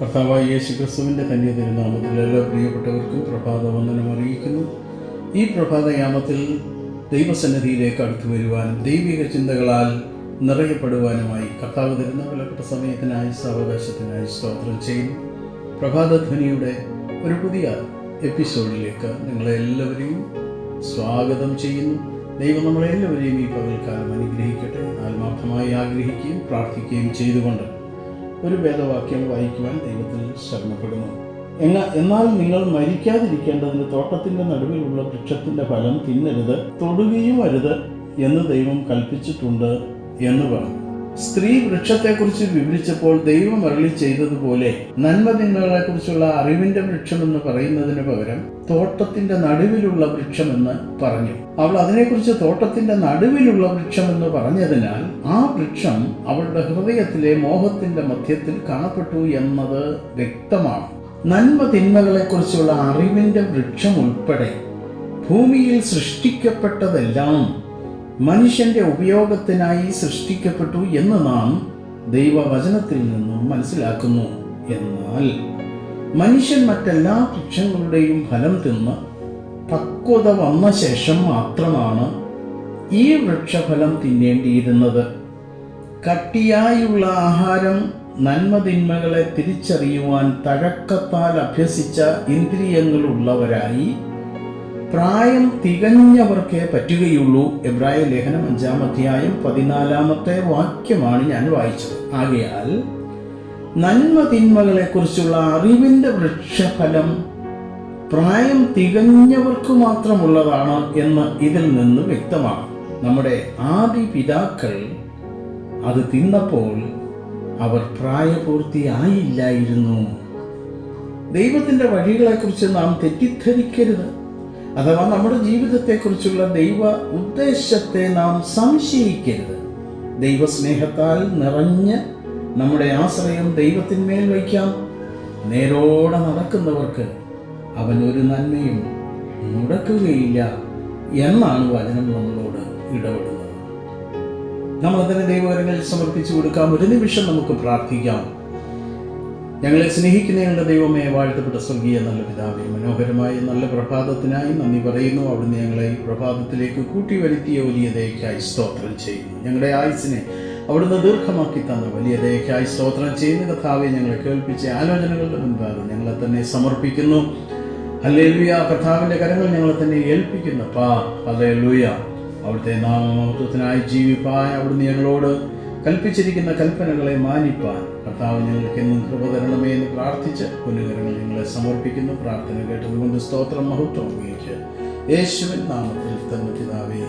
കർത്താവായ യേശു ക്രിസ്തുവിന്റെ കന്യ തിരുനാമത്തിൽ എല്ലാ പ്രിയപ്പെട്ടവർക്കും പ്രഭാത വന്ദനം അറിയിക്കുന്നു. ഈ പ്രഭാതയാമത്തിൽ ദൈവസന്നിധിയിലേക്ക് അടുത്തു വരുവാനും ദൈവിക ചിന്തകളാൽ നിറയപ്പെടുവാനുമായി കർത്താവ് തരുന്ന വിലപ്പെട്ട സമയത്തിനായി സാവകാശത്തിനായി സ്തോത്രം ചെയ്യുന്നു. പ്രഭാതധ്വനിയുടെ ഒരു പുതിയ എപ്പിസോഡിലേക്ക് നിങ്ങളെ എല്ലാവരെയും സ്വാഗതം ചെയ്യുന്നു. ദൈവം നമ്മളെല്ലാവരെയും ഈ പകൽക്കാലം അനുഗ്രഹിക്കട്ടെ. ആത്മാർത്ഥമായി ആഗ്രഹിക്കുകയും പ്രാർത്ഥിക്കുകയും ചെയ്തുകൊണ്ട് ഒരു വേദവാക്യം വായിക്കുവാൻ ദൈവത്തിൽ ശരണപ്പെടുന്നു. എന്ന എന്നാൽ നിങ്ങൾ മരിക്കാതിരിക്കേണ്ടതിന് തോട്ടത്തിന്റെ നടുവിലുള്ള വൃക്ഷത്തിന്റെ ഫലം തിന്നരുത് തൊടുകയും അരുത് എന്ന് ദൈവം കൽപ്പിച്ചിട്ടുണ്ട് എന്ന് പറഞ്ഞു. സ്ത്രീ വൃക്ഷത്തെക്കുറിച്ച് വിവരിച്ചപ്പോൾ ദൈവം അരളി ചെയ്തതുപോലെ നന്മ കുറിച്ചുള്ള അറിവിന്റെ വൃക്ഷമെന്ന് പറയുന്നതിന് പകരം തോട്ടത്തിന്റെ നടുവിലുള്ള വൃക്ഷമെന്ന് പറഞ്ഞു. അവൾ അതിനെക്കുറിച്ച് തോട്ടത്തിന്റെ നടുവിലുള്ള വൃക്ഷമെന്ന് പറഞ്ഞതിനാൽ ആ വൃക്ഷം അവളുടെ ഹൃദയത്തിലെ മോഹത്തിന്റെ മധ്യത്തിൽ കാണപ്പെട്ടു എന്നത് വ്യക്തമാണ്. നന്മ തിന്മകളെക്കുറിച്ചുള്ള അറിവിന്റെ വൃക്ഷം ഉൾപ്പെടെ ഭൂമിയിൽ സൃഷ്ടിക്കപ്പെട്ടതെല്ലാം മനുഷ്യന്റെ ഉപയോഗത്തിനായി സൃഷ്ടിക്കപ്പെട്ടു എന്ന് നാം ദൈവവചനത്തിൽ നിന്നും മനസ്സിലാക്കുന്നു. എന്നാൽ മനുഷ്യൻ മറ്റെല്ലാ വൃക്ഷങ്ങളുടെയും ഫലം തിന്ന് പക്വത വന്ന ശേഷം മാത്രമാണ് ഈ വൃക്ഷഫലം തിന്നേണ്ടിയിരുന്നത്. കട്ടിയായുള്ള ആഹാരം നന്മതിന്മകളെ തിരിച്ചറിയുവാൻ തഴക്കത്താൽ അഭ്യസിച്ച ഇന്ദ്രിയങ്ങളുള്ളവരായി പ്രായം തികഞ്ഞവർക്കേ പറ്റുകയുള്ളൂ. എബ്രായ ലേഖനം അഞ്ചാം അധ്യായം പതിനാലാമത്തെ വാക്യമാണ് ഞാൻ വായിച്ചത്. ആകയാൽ നന്മ തിന്മകളെക്കുറിച്ചുള്ള അറിവിന്റെ വൃക്ഷഫലം പ്രായം തികഞ്ഞവർക്ക് മാത്രമുള്ളതാണ് എന്ന് ഇതിൽ നിന്ന് വ്യക്തമാണ്. നമ്മുടെ ആദി പിതാക്കൾ അത് തിന്നപ്പോൾ അവർ പ്രായപൂർത്തിയായില്ലായിരുന്നു. ദൈവത്തിന്റെ വഴികളെക്കുറിച്ച് നാം തെറ്റിദ്ധരിക്കരുത്. അഥവാ നമ്മുടെ ജീവിതത്തെക്കുറിച്ചുള്ള ദൈവ ഉദ്ദേശത്തെ നാം സംശയിക്കരുത്. ദൈവസ്നേഹത്താൽ നിറഞ്ഞ് നമ്മുടെ ആശ്രയം ദൈവത്തിന്മേൽ വയ്ക്കാം. നേരോടെ നടക്കുന്നവർക്ക് അവൻ ഒരു നന്മയും മുടക്കുകയില്ല എന്നാണ് വചനം നമ്മളോട് ഇടപെടുന്നത്. നമ്മൾ അതിനെ ദൈവകരങ്ങളിൽ സമർപ്പിച്ചു കൊടുക്കാം. ഒരു നിമിഷം നമുക്ക് പ്രാർത്ഥിക്കാം. ഞങ്ങളെ സ്നേഹിക്കുന്ന ഞങ്ങളുടെ ദൈവമേ വാഴ്ത്തപ്പെട്ട സ്വർഗീയ നല്ല പിതാവെ മനോഹരമായ നല്ല പ്രഭാതത്തിനായി നന്ദി പറയുന്നു. അവിടുന്ന് ഞങ്ങളെ ഈ പ്രഭാതത്തിലേക്ക് കൂട്ടി വരുത്തിയ വലിയ ദയക്കായി സ്തോത്രം ചെയ്യുന്നു. ഞങ്ങളുടെ ആയുസിനെ അവിടുന്ന് ദീർഘമാക്കി തന്ന വലിയ ദയക്കായി സ്തോത്രം ചെയ്യുന്ന. കഥാവെ ഞങ്ങളെ കേൾപ്പിച്ച ആലോചനകളുടെ മുൻപാകെ ഞങ്ങളെ തന്നെ സമർപ്പിക്കുന്നു. ഹല്ലേലൂയ. കഥാവിന്റെ കരങ്ങൾ ഞങ്ങളെ തന്നെ ഏൽപ്പിക്കുന്നു. പാ ഹല്ലേലൂയ. അവിടുത്തെ നാമമഹത്വത്തിനായി ജീവിപ്പാൻ അവിടുന്ന് ഞങ്ങളോട് കൽപ്പിച്ചിരിക്കുന്ന കൽപ്പനകളെ മാനിപ്പാൻ കർത്താവ് ഞങ്ങൾക്ക് എന്നും കൃപ തരണമേ എന്ന് പ്രാർത്ഥിച്ച് പുനകരങ്ങൾ ഞങ്ങളെ സമർപ്പിക്കുന്നു. പ്രാർത്ഥന കേട്ടതുകൊണ്ട് സ്തോത്രം മഹത്വം ഉപയോഗിച്ച് യേശുവിൻ നാമത്തിൽ തന്നെ പിതാവേ